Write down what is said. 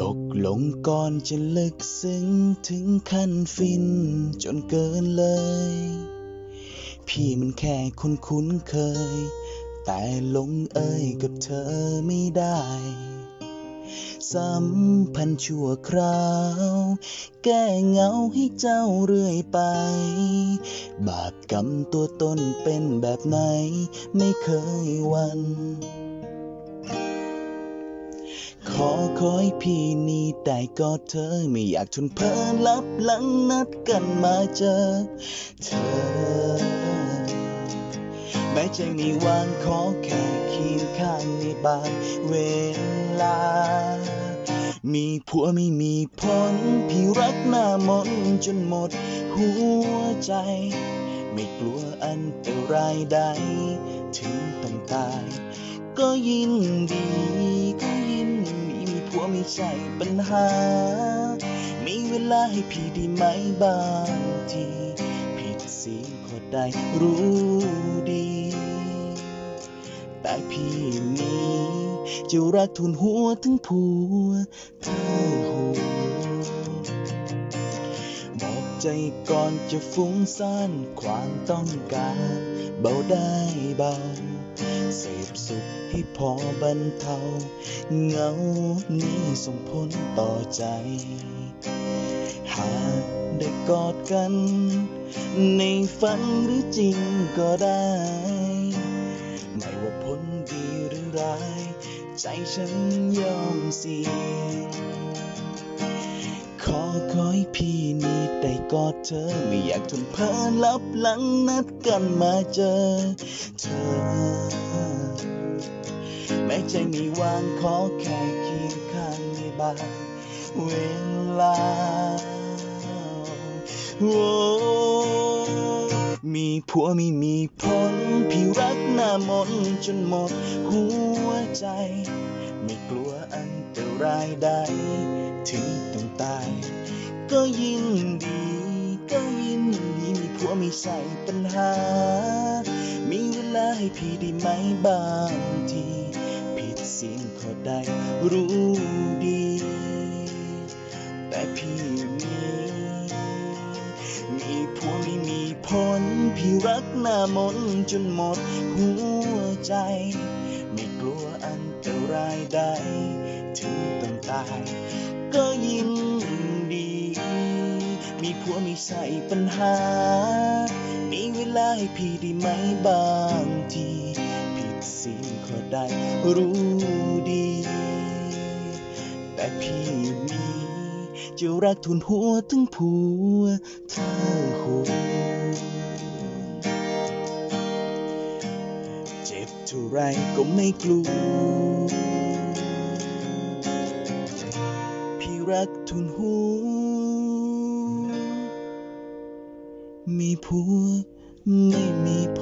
ตกลงก่อนจะลึกซึ้งถึงขั้นฟินจนเกินเลย พี่มันแค่คนคุ้นเคย แต่ลงเอ่ยกับเธอไม่ได้สัมพันธ์ชั่วคราว แก้เหงาให้เจ้าเรื่อยไป บาปกรรมตัวตนเป็นแบบไหน ไม่เคยวัน ขอคอยพี่นี่ได้กอดเธอไม่อยากทนเพ้อลับหลังนัดกันมาเจอเธอ แม้ใจมีวางขอแค่เคียงข้างในบางเวลา มีผัวไม่มีผลพี่รักหน้ามนจนหมดหัวใจ ไม่กลัวอันตรายใด ถึงต้องตายก็ยินดี ใช่ปัญหา มีเวลาให้พี่ได้ไหมบางที ผิดสีก็ได้รู้ดี แต่พี่นี้จะรักทุนหัวถึงผัวเธอหัว ใจก่อนจะฟุ้งซ่านความต้องการ เบาได้เบา เสพสุขให้พอบรรเทาเงานี้ส่งผลต่อใจ หากได้กอดกัน ในฝันหรือจริงก็ได้ ไม่ว่าผลดีหรือร้าย ใจฉันยอมเสียงขอคอยพี่นี่ กอดเธอ ไม่อยากทนเพ้อลับหลังนัดกันมาเจอเธอ แม้ใจมีวางขอแค่เคียงข้างในบางเวลาโอ้มีผัวไม่มีผลพี่รักหน้ามนจนหมดหัวใจ ไม่กลัวอันตรายใดถึงต้องตาย ก็ยินดี ยินดีมีผัวไม่ใช่ปัญหา มีเวลาให้พี่ได้ไหมบางที ผิดศีลขอได้รู้ดี แต่พี่มี มีผัวไม่มีผล พี่รักหน้ามนต์จนหมดหัวใจ ไม่กลัวอันตรายใดถึงต้องตาย ไม่ใช่ปัญหา มีเวลาให้พี่ได้ไหมบางที ผิดศีลขอได้รู้ดี แต่พี่มีจะรักทุนหัวถึงผัวเธอหัวเจ็บเท่าไรก็ไม่กลัว พี่รักทุนหัว มีผัวไม่มีผ